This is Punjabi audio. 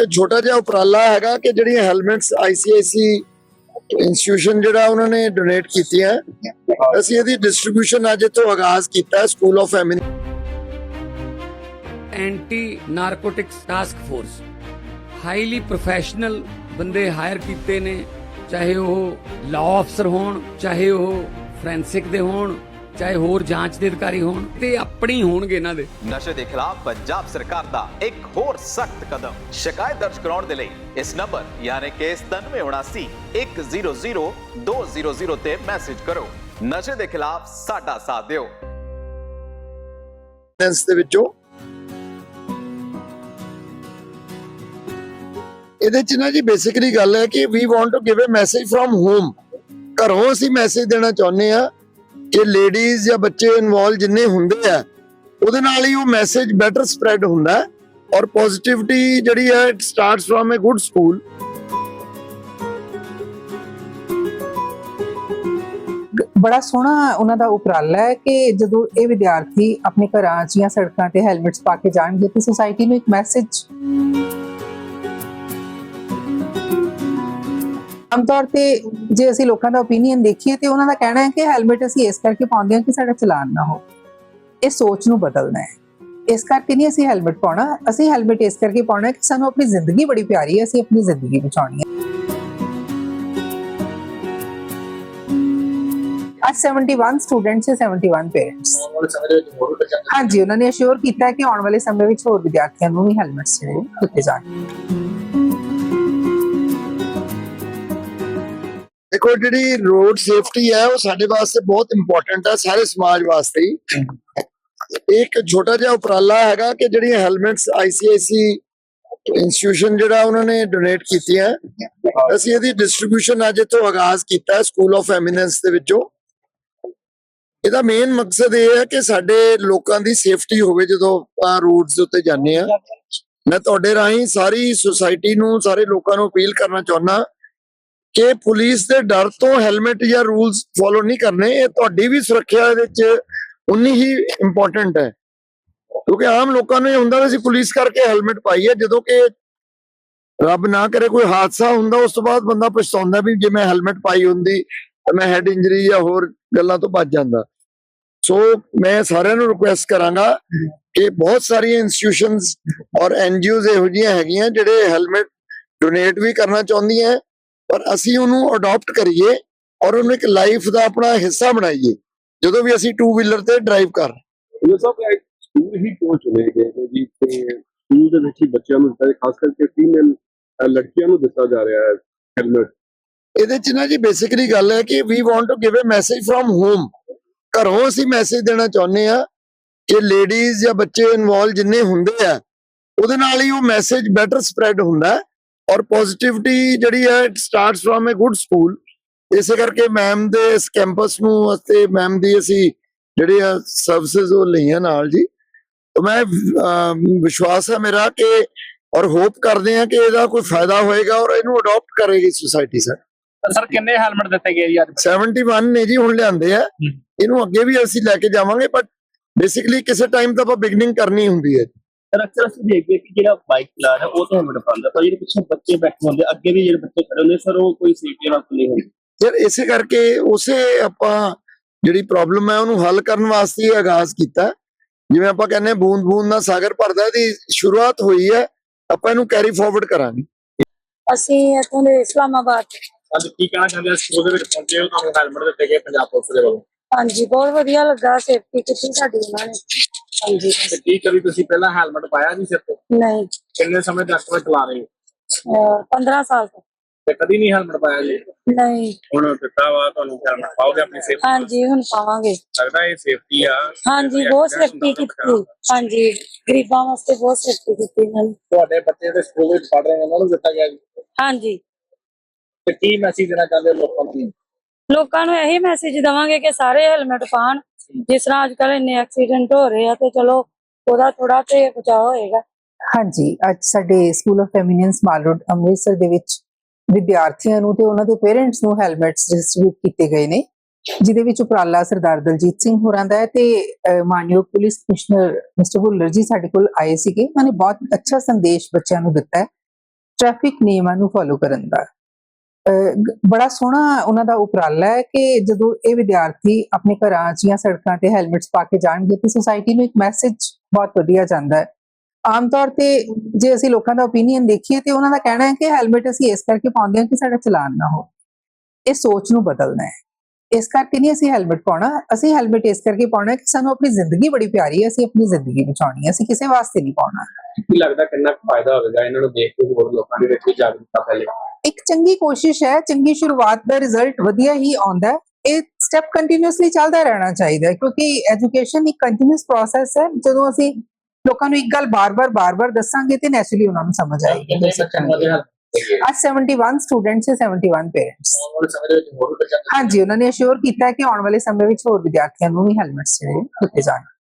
ਇੱਕ ਛੋਟਾ ਜਿਹਾ ਉਪਰਾਲਾ ਹੈਗਾ ਕਿ ਜਿਹੜੀਆਂ ਹੈਲਮਟਸ ਆਈਸੀਆਈਸੀ ਇੰਸਟੀਟਿਊਸ਼ਨ ਜਿਹੜਾ ਉਹਨਾਂ ਨੇ ਡੋਨੇਟ ਕੀਤੀਆਂ, ਅਸੀਂ ਇਹਦੀ ਡਿਸਟ੍ਰੀਬਿਊਸ਼ਨ ਅੱਜ ਤੋਂ ਆਗਾਜ਼ ਕੀਤਾ school of family anti narcotics task force highly professional ਬੰਦੇ ਹਾਇਰ ਕੀਤੇ ਨੇ, ਚਾਹੇ ਉਹ ਲਾਅ ਅਫਸਰ ਹੋਣ, ਚਾਹੇ ਉਹ ਫੋਰੈਂਸਿਕ ਦੇ ਹੋਣ। ਚਾਹੇ ਹੋਰ ਜਾਂਚ ਦੇ ਅਧਿਕਾਰੀ ਹੋਣ ਤੇ ਆਪਣੀ ਹੋਣਗੇ ਇਹਨਾਂ ਦੇ। ਨਸ਼ੇ ਦੇ ਖਿਲਾਫ ਪੰਜਾਬ ਸਰਕਾਰ ਦਾ ਇੱਕ ਹੋਰ ਸਖਤ ਕਦਮ। ਸ਼ਿਕਾਇਤ ਦਰਜ ਕਰਾਉਣ ਦੇ ਲਈ ਇਸ ਨੰਬਰ ਯਾਨੀ ਕਿ 9779 100 200 ਤੇ ਮੈਸੇਜ ਕਰੋ। ਨਸ਼ੇ ਦੇ ਖਿਲਾਫ ਸਾਡਾ ਸਾਥ ਦਿਓ। ਦੇ ਵਿੱਚੋਂ ਇਹਦੇ ਚ ਨਾ ਜੀ ਬੇਸਿਕਲੀ ਗੱਲ ਹੈ ਕਿ we want to give a message from home ਘਰੋਂ ਅਸੀਂ ਮੈਸੇਜ ਦੇਣਾ ਚਾਹੁੰਦੇ ਆ ਕਿ ਲੇਡੀਜ਼ ਜਾਂ ਬੱਚੇ ਇਨਵੋਲ ਜਿੰਨੇ ਹੁੰਦੇ ਆ, ਉਹਦੇ ਨਾਲ ਹੀ ਉਹ ਮੈਸੇਜ ਬੈਟਰ ਸਪਰੈਡ ਹੁੰਦਾ ਔਰ ਪੋਜ਼ਿਟਿਵਿਟੀ ਜਿਹੜੀ ਹੈ it starts from a good school ਬੜਾ ਸੋਹਣਾ ਉਹਨਾਂ ਦਾ ਉਪਰਾਲਾ ਹੈ ਕਿ ਜਦੋਂ ਇਹ ਵਿਦਿਆਰਥੀ ਆਪਣੇ ਘਰਾਂ 'ਚ ਜਾਂ ਸੜਕਾਂ ਤੇ ਹੈਲਮਟਸ ਪਾ ਕੇ ਜਾਣਗੇ, ਤੇ ਸੋਸਾਇਟੀ ਨੂੰ ਇੱਕ ਮੈਸੇਜ ਆਮ ਤੌਰ ਤੇ ਜੇ ਅਸੀਂ ਲੋਕਾਂ ਦਾ ਓਪੀਨੀਅਨ ਦੇਖੀਏ ਤੇ ਉਹਨਾਂ ਦਾ ਕਹਿਣਾ ਹੈ ਕਿ ਹੈਲਮਟ ਅਸੀਂ ਇਸ ਕਰਕੇ ਪਾਉਂਦੇ ਹਾਂ ਕਿ ਸਾਡਾ ਚਲਾਨ ਨਾ ਹੋ। ਇਹ ਸੋਚ ਨੂੰ ਬਦਲਣਾ ਹੈ। ਇਸ ਕਰਕੇ ਨਹੀਂ ਅਸੀਂ ਹੈਲਮਟ ਪਾਉਣਾ। ਅਸੀਂ ਹੈਲਮਟ ਇਸ ਕਰਕੇ ਪਾਉਣਾ ਕਿ ਸਾਨੂੰ ਆਪਣੀ ਜ਼ਿੰਦਗੀ ਬੜੀ ਪਿਆਰੀ ਹੈ ਅਸੀਂ ਆਪਣੀ ਜ਼ਿੰਦਗੀ ਬਚਾਉਣੀ ਹੈ। ਅੱਜ 71 ਸਟੂਡੈਂਟਸ ਤੇ 71 ਪੇਰੈਂਟਸ ਹਾਂਜੀ ਉਹਨਾਂ ਨੇ ਅਸ਼ੋਰ ਕੀਤਾ ਹੈ ਕਿ ਆਉਣ ਵਾਲੇ ਸਮੇਂ ਵਿੱਚ ਹੋਰ ਵਿਦਿਆਰਥੀਆਂ ਨੂੰ ਵੀ ਹੈਲਮਟਸ ਜਿਹੜੇ ਦਿੱਤੇ ਜਾਣਗੇ ਦੇਖੋ, ਜਿਹੜੀ ਰੋਡ ਸੇਫਟੀ ਹੈ, ਉਹ ਸਾਡੇ ਵਾਸਤੇ ਬਹੁਤ ਇੰਪੋਰਟੈਂਟ ਹੈ ਸਾਰੇ ਸਮਾਜ ਵਾਸਤੇ ਹੀ। ਇੱਕ ਛੋਟਾ ਜਿਹਾ ਉਪਰਾਲਾ ਹੈਗਾ ਕਿ ਜਿਹੜੀਆਂ ਹੈਲਮਟਸ ਆਈਸੀਆਈਸੀ ਇੰਸਟੀਟਿਊਸ਼ਨ ਜਿਹੜਾ ਉਹਨਾਂ ਨੇ ਡੋਨੇਟ ਕੀਤੀਆਂ, ਅਸੀਂ ਇਹਦੀ ਡਿਸਟ੍ਰੀਬਿਊਸ਼ਨ ਅੱਜ ਤੋਂ ਆਗਾਜ਼ ਕੀਤਾ ਸਕੂਲ ਆਫ ਐਮੀਨੈਂਸ ਦੇ ਵਿੱਚੋਂ। ਇਹਦਾ ਮੇਨ ਮਕਸਦ ਇਹ ਹੈ ਕਿ ਸਾਡੇ ਲੋਕਾਂ ਦੀ ਸੇਫਟੀ ਹੋਵੇ ਜਦੋਂ ਆਪਾਂ ਰੋਡਸ ਦੇ ਉੱਤੇ ਜਾਂਦੇ ਆ ਮੈਂ ਤੁਹਾਡੇ ਰਾਹੀਂ ਸਾਰੀ ਸੁਸਾਇਟੀ ਨੂੰ, ਸਾਰੇ ਲੋਕਾਂ ਨੂੰ ਅਪੀਲ ਕਰਨਾ ਚਾਹੁੰਦਾ ਕਿ ਪੁਲਿਸ ਦੇ ਡਰ ਤੋਂ ਹੈਲਮਟ ਜਾਂ ਰੂਲਸ ਫੋਲੋ ਨਹੀਂ ਕਰਨੇ ਇਹ ਤੁਹਾਡੀ ਵੀ ਸੁਰੱਖਿਆ ਦੇ ਵਿੱਚ ਉਨੀ ਹੀ ਇੰਪੋਰਟੈਂਟ ਹੈ ਕਿਉਂਕਿ ਆਮ ਲੋਕਾਂ ਨੂੰ ਇਹ ਹੁੰਦਾ ਵੀ ਅਸੀਂ ਪੁਲਿਸ ਕਰਕੇ ਹੈਲਮਟ ਪਾਈ ਹੈ ਜਦੋਂ ਕਿ ਰੱਬ ਨਾ ਕਰੇ ਕੋਈ ਹਾਦਸਾ ਹੁੰਦਾ ਉਸ ਤੋਂ ਬਾਅਦ ਬੰਦਾ ਪਛਤਾਉਂਦਾ ਵੀ ਜੇ ਮੈਂ ਹੈਲਮਟ ਪਾਈ ਹੁੰਦੀ ਤਾਂ ਮੈਂ ਹੈਡ ਇੰਜਰੀ ਜਾਂ ਹੋਰ ਗੱਲਾਂ ਤੋਂ ਬਚ ਜਾਂਦਾ ਸੋ ਮੈਂ ਸਾਰਿਆਂ ਨੂੰ ਰਿਕੁਐਸਟ ਕਰਾਂਗਾ ਕਿ ਬਹੁਤ ਸਾਰੀਆਂ ਇੰਸਟੀਟਿਊਸ਼ਨਸ ਔਰ ਐਨਜੀਓਜ਼ ਇਹੋ ਜਿਹੀਆਂ ਹੈਗੀਆਂ ਜਿਹੜੇ ਹੈਲਮਟ ਡੋਨੇਟ ਵੀ ਕਰਨਾ ਚਾਹੁੰਦੀਆਂ ਪਰ ਅਸੀਂ ਉਹਨੂੰ ਅਡਾਪਟ ਕਰੀਏ ਔਰ ਉਹਨੂੰ ਇੱਕ ਲਾਈਫ ਦਾ ਆਪਣਾ ਹਿੱਸਾ ਬਣਾਈਏ ਜਦੋਂ ਵੀ ਅਸੀਂ ਟੂ ਵੀਲਰ ਤੇ ਡਰਾਈਵ ਕਰ ਰਹੇ ਇਹ ਸਭ ਇੱਕ ਸਕੂਲ ਹੀ ਕਿਉਂ ਚੁਣੇ ਗਏ ਨੇ ਜੀ? ਤੇ ਸਕੂਲ ਦੇ ਵਿੱਚ ਹੀ ਬੱਚਿਆਂ ਨੂੰ ਦਿੱਤਾ ਜਾ- ਖਾਸ ਕਰਕੇ ਫੀਮੇਲ ਲੜਕੀਆਂ ਨੂੰ ਦਿੱਤਾ ਜਾ ਰਿਹਾ ਹੈ ਹੈਲਮਟ ਇਹਦੇ ਚ ਨਾ ਜੀ ਬੇਸਿਕਲੀ ਗੱਲ ਹੈ ਕਿ we want to give a message from home ਘਰੋਂ ਅਸੀਂ ਮੈਸੇਜ ਦੇਣਾ ਚਾਹੁੰਦੇ ਆ ਕਿ ਲੇਡੀਜ਼ ਜਾਂ ਬੱਚੇ ਇਨਵੋਲ ਜਿੰਨੇ ਹੁੰਦੇ ਆ ਉਹਦੇ ਨਾਲ ਹੀ ਉਹ ਮੈਸੇਜ ਬੈਟਰ ਸਪਰੈਡ ਹੁੰਦਾ ਹੈ। ਔਰ ਪੋਜ਼ਿਟਿਵਿਟੀ ਜਿਹੜੀ ਹੈ it starts from a good school ਇਸੇ ਕਰਕੇ ਮੈਮ ਦੇ ਇਸ ਕੈਂਪਸ ਨੂੰ ਅਤੇ ਮੈਮ ਦੀ ਅਸੀਂ ਜਿਹੜੇ ਆ ਸਰਵਿਸਿਜ਼ ਉਹ ਲਈਆਂ ਨਾਲ ਜੀ। ਤਾਂ ਮੈਂ ਵਿਸ਼ਵਾਸ ਹੈ ਮੇਰਾ ਕਿ ਔਰ ਹੋਪ ਕਰਦੇ ਆ ਕਿ ਇਹਦਾ ਕੋਈ ਫਾਇਦਾ ਹੋਏਗਾ ਔਰ ਇਹਨੂੰ ਅਡਾਪਟ ਕਰੇਗੀ ਸੁਸਾਇਟੀ ਸਰ ਸਰ ਕਿੰਨੇ ਹੈਲਮਟ ਦਿੱਤੇ ਗਏ ਜੀ ਅੱਜ? 71 ਨੇ ਜੀ ਹੁਣ ਲਿਆਂਦੇ ਆ। ਇਹਨੂੰ ਅੱਗੇ ਵੀ ਅਸੀਂ ਲੈ ਕੇ ਜਾਵਾਂਗੇ ਬਟ ਬੇਸਿਕਲੀ ਕਿਸੇ ਟਾਈਮ ਤਾਂ ਆਪਾਂ ਬਿਗਨਿੰਗ ਕਰਨੀ ਹੁੰਦੀ ਹੈ। ਸਰ ਅਕਸਰ ਅਸੀਂ ਦੇਖਦੇ ਹਾਂ ਕਿ ਜਿਹੜਾ ਬਾਈਕ ਚਲਾ ਰਿਹਾ ਉਹ ਤਾਂ ਹੈਲਮਟ ਪਾਉਂਦਾ ਪਰ ਜਿਹੜੇ ਪਿੱਛੇ ਬੱਚੇ ਬੈਠੇ ਹੁੰਦੇ ਅੱਗੇ ਵੀ ਜਿਹੜੇ ਬੱਚੇ ਖੜੇ ਹੁੰਦੇ ਸਰ ਉਹ ਕੋਈ ਸੇਫਟੀ ਨਾਲ ਨਹੀਂ ਹੁੰਦੀ। ਯਾਰ ਇਸੇ ਕਰਕੇ ਉਸੇ ਆਪਾਂ ਜਿਹੜੀ ਪ੍ਰੋਬਲਮ ਹੈ ਉਹਨੂੰ ਹੱਲ ਕਰਨ ਵਾਸਤੇ ਹੀ ਆਗਾਜ਼ ਕੀਤਾ। ਜਿਵੇਂ ਆਪਾਂ ਕਹਿੰਦੇ ਬੂੰਦ ਬੂੰਦ ਨਾਲ ਸਾਗਰ ਭਰਦਾ ਇਹਦੀ ਸ਼ੁਰੂਆਤ ਹੋਈ ਹੈ ਆਪਾਂ ਇਹਨੂੰ ਕੈਰੀ ਫਾਰਵਰਡ ਕਰਾਂਗੇ। ਅਸੀਂ ਇੱਥੋਂ ਦੇ ਇਸਲਾਮਾਬਾਦ। ਅੱਜ ਕੀ ਕਹਿਣਾ ਚਾਹੁੰਦੇ ਆ ਸਕੂਲ ਦੇ ਵਿੱਚ ਪਹੁੰਚੇ ਹੋ ਤੁਹਾਨੂੰ ਹੈਲਮਟ ਦਿੱਤੇ ਗਏ ਪੰਜਾਬ ਪੁਲਿਸ ਦੇ ਵੱਲੋਂ? ਹਾਂਜੀ ਬਹੁਤ ਵਧੀਆ ਲੱਗਾ ਸੇਫਟੀ ਕੀਤੀ ਸਾਡੀ ਉਹਨਾਂ ਨੇ। ਹਾਂਜੀ। ਤੇ ਕੀ ਕਰੀ ਤੁਸੀਂ ਪਹਿਲਾਂ ਹੈਲਮਟ ਪਾਇਆ ਜੀ ਸਿਰ ਤੇ? ਨਹੀਂ। ਕਿੰਨੇ ਸਮੇਂ ਤੱਕ ਤੁਸੀਂ ਚਲਾ ਰਹੇ ਹੋ? ਅਹ 15 ਸਾਲ ਤੋਂ। ਤੇ ਕਦੀ ਨਹੀਂ ਹੈਲਮਟ ਪਾਇਆ ਜੀ? ਨਹੀਂ। ਹੁਣ ਦਿੱਤਾ ਵਾ ਤੁਹਾਨੂੰ ਹੈਲਮਟ ਪਾਓਗੇ ਆਪਣੀ ਸੇਫਟੀ ਹਾਂਜੀ ਹੁਣ ਪਾਵਾਂਗੇ। ਲੱਗਦਾ ਇਹ ਸੇਫਟੀ ਆ। ਹਾਂਜੀ ਬਹੁਤ ਸੇਫਟੀ ਕੀਤੀ। ਹਾਂਜੀ ਗਰੀਬਾਂ ਵਾਸਤੇ ਬਹੁਤ ਸੇਫਟੀ ਕੀਤੀ ਇਹਨਾਂ ਨੇ। ਤੁਹਾਡੇ ਬੱਚੇ ਦੇ ਸਕੂਲ ਵਿੱਚ ਪੜ ਰਹੇ ਨੇ ਉਹਨਾਂ ਨੂੰ ਦਿੱਤਾ ਗਿਆ ਜੀ? ਹਾਂਜੀ। ਤੇ ਕੀ ਮੈਸੇਜ ਦੇਣਾ ਚਾਹੁੰਦੇ ਹੋ ਲੋਕਾਂ ਨੂੰ? ਲੋਕਾਂ ਨੂੰ ਇਹੀ ਮੈਸੇਜ ਦਵਾਂਗੇ ਕਿ ਸਾਰੇ ਹੈਲਮਟ ਪਾਣ ਜਿਸ ਤਰ੍ਹਾਂ ਅੱਜ ਕੱਲ ਇੰਨੇ ਐਕਸੀਡੈਂਟ ਹੋ ਰਹੇ ਆ ਤੇ ਚਲੋ ਉਹਦਾ ਥੋੜਾ ਤੇ ਬਚਾਅ ਹੋਏਗਾ। ਹਾਂਜੀ, ਅੱਜ ਸਾਡੇ school of eminence Mall Amritsar ਦੇ ਵਿੱਚ ਵਿਦਿਆਰਥੀਆਂ ਨੂੰ ਤੇ ਉਹਨਾਂ ਦੇ ਪੇਰੈਂਟਸ ਨੂੰ ਹੈਲਮਟਸ ਡਿਸਟ੍ਰੀਬਿਊਟ ਕੀਤੇ ਗਏ ਨੇ, ਜਿਹਦੇ ਵਿੱਚ ਉਪਰਾਲਾ ਸਰਦਾਰ ਦਲਜੀਤ ਸਿੰਘ ਹੋਰਾਂ ਦਾ ਹੈ ਤੇ ਮਾਨਯੋਗ ਪੁਲਿਸ ਕਮਿਸ਼ਨਰ ਮਿਸਟਰ ਭੁੱਲਰ ਜੀ ਸਾਡੇ ਕੋਲ ਆਏ ਸੀਗੇ। ਉਹਨਾਂ ਨੇ ਬਹੁਤ ਅੱਛਾ ਸੰਦੇਸ਼ ਬੱਚਿਆਂ ਨੂੰ ਦਿੱਤਾ ਹੈ। ਟ੍ਰੈਫਿਕ ਨਿਯਮਾਂ ਨੂੰ ਫੋਲੋ ਕਰਨ ਦਾ। ਬੜਾ ਸੋਹਣਾ ਉਹਨਾਂ ਦਾ ਉਪਰਾਲਾ ਹੈ ਕਿ ਜਦੋਂ ਇਹ ਵਿਦਿਆਰਥੀ ਆਪਣੇ ਘਰਾਂ 'ਚ ਜਾਂ ਸੜਕਾਂ ਤੇ ਹੈਲਮਟਸ ਪਾ ਕੇ ਜਾਣਗੇ ਤੇ ਸੁਸਾਇਟੀ ਨੂੰ ਇੱਕ ਮੈਸੇਜ ਬਹੁਤ ਵਧੀਆ ਜਾਂਦਾ ਹੈ। ਆਮ ਤੌਰ ਤੇ ਜੇ ਅਸੀਂ ਲੋਕਾਂ ਦਾ ਓਪੀਨੀਅਨ ਦੇਖੀਏ ਤੇ ਉਹਨਾਂ ਦਾ ਕਹਿਣਾ ਹੈ ਕਿ ਹੈਲਮਟ ਅਸੀਂ ਇਸ ਕਰਕੇ ਪਾਉਂਦੇ ਹਾਂ ਕਿ ਸਾਡਾ ਚਲਾਨ ਨਾ ਹੋ। ਇਹ ਸੋਚ ਨੂੰ ਬਦਲਣਾ ਹੈ। ਇਸ ਕਰਕੇ ਨਹੀਂ ਅਸੀਂ ਹੈਲਮਟ ਪਾਉਣਾ, ਅਸੀਂ ਹੈਲਮਟ ਇਸ ਕਰਕੇ ਪਾਉਣਾ ਕਿ ਸਾਨੂੰ ਆਪਣੀ ਜ਼ਿੰਦਗੀ ਬੜੀ ਪਿਆਰੀ ਹੈ, ਅਸੀਂ ਆਪਣੀ ਜ਼ਿੰਦਗੀ ਬਚਾਉਣੀ ਹੈ, ਅਸੀਂ ਕਿਸੇ ਵਾਸਤੇ ਨਹੀਂ ਪਾਉਣਾ। ਕੀ ਲੱਗਦਾ ਕਿੰਨਾ ਕੁ ਫਾਇਦਾ ਹੋਵੇਗਾ ਇਹਨਾਂ ਨੂੰ ਦੇਖ ਕੇ ਹੋਰ ਲੋਕਾਂ ਦੇ ਵਿੱਚ ਵੀ ਜਾਗਰੂਕਤਾ ਫੈਲੇ? ਇੱਕ ਚੰਗੀ ਕੋਸ਼ਿਸ਼ ਹੈ ਚੰਗੀ ਸ਼ੁਰੂਆਤ ਦਾ ਰਿਜ਼ਲਟ ਵਧੀਆ ਹੀ ਆਉਂਦਾ ਹੈ। ਇਹ ਸਟੈਪ ਕੰਟੀਨਿਊਸਲੀ ਚੱਲਦਾ ਰਹਿਣਾ ਚਾਹੀਦਾ ਹੈ ਕਿਉਂਕਿ ਐਜੂਕੇਸ਼ਨ ਇੱਕ ਕੰਟੀਨਿਊਸ ਪ੍ਰੋਸੈਸ ਹੈ। ਜਦੋਂ ਅਸੀਂ ਲੋਕਾਂ ਨੂੰ ਇੱਕ ਗੱਲ ਬਾਰ-ਬਾਰ ਬਾਰ-ਬਾਰ ਦੱਸਾਂਗੇ ਤੇ ਨੈਚੁਰਲੀ ਉਹਨਾਂ ਨੂੰ ਸਮਝ ਆਏਗੀ। ਅੱਜ 71 ਸਟੂਡੈਂਟਸ ਹੈ 71 ਪੇਰੈਂਟਸ ਹਾਂਜੀ ਉਹਨਾਂ ਨੇ ਅਸ਼ੋਰ ਕੀਤਾ ਕਿ ਆਉਣ ਵਾਲੇ ਸਮੇਂ ਵਿੱਚ ਹੋਰ ਵਿਦਿਆਰਥੀਆਂ ਨੂੰ ਵੀ ਹੈਲਮਟਸ ਜਿਹੜੇ ਦਿੱਤੇ ਜਾਣ।